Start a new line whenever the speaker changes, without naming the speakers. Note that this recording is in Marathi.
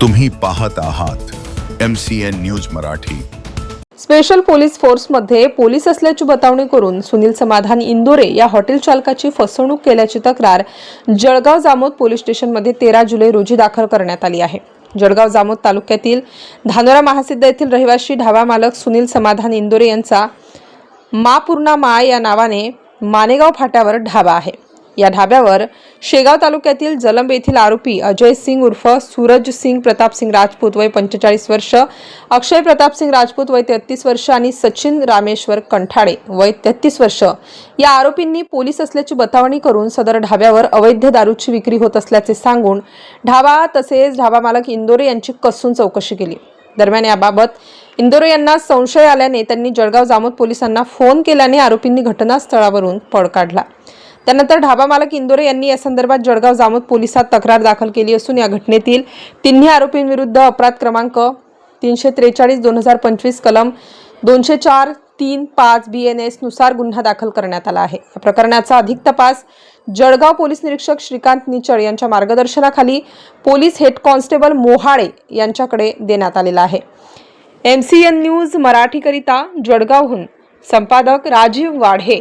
तुम्ही पाहत आहात M C N news Marathi.
Special police फोर्समध्ये police असल्याची बतावणी करून सुनील समाधान इंदोरे या हॉटेल चालकाची फसवणूक केल्याची तक्रार जळगाव जामोद पोलीस स्टेशनमध्ये तेरा जुलै रोजी दाखल करण्यात आली आहे. जळगाव जामोद तालुक्यातील धानोरा महासिद्ध येथील रहिवासी ढाबा मालक सुनील समाधान इंदोरे यांचा मा पूर्णा मा या नावाने मानेगाव फाट्यावर ढाबा आहे. या ढाब्यावर शेगाव तालुक्यातील जलंब येथील आरोपी अजय सिंग उर्फ सूरज सिंग प्रताप सिंग राजपूत वय पंचेचाळीस वर्ष अक्षय प्रताप सिंग राजपूत वय तेहतीस वर्ष आणि सचिन रामेश्वर कंठाडे वय तेहतीस वर्ष. या आरोपींनी पोलीस असल्याची बतावणी करून सदर ढाब्यावर अवैध दारूची विक्री होत असल्याचे सांगून ढाबा तसेच ढाबा मालक इंदोरे यांची कसून चौकशी केली. दरम्यान याबाबत इंदोरे यांना संशय आल्याने त्यांनी जळगाव जामोद पोलिसांना फोन केल्याने आरोपींनी घटनास्थळावरून पळ काढला. त्यानंतर ढाबा मालक इंदोरे यांनी या संदर्भात जळगाव जामोद पोलिसात तक्रार दाखल केली असून या घटनेतील तिन्ही आरोपींविरुद्ध अपराध क्रमांक तीनशे त्रेचाळीस दोन हजार पंचवीस कलम दोनशे चार तीन पाच बी एन एसनुसार गुन्हा दाखल करण्यात आला आहे. या प्रकरणाचा अधिक तपास जळगाव पोलीस निरीक्षक श्रीकांत निचळ यांच्या मार्गदर्शनाखाली पोलीस हेड कॉन्स्टेबल मोहाळे यांच्याकडे देण्यात आलेला आहे. एम सी एन न्यूज मराठीकरिता जळगावहून संपादक राजीव वाढे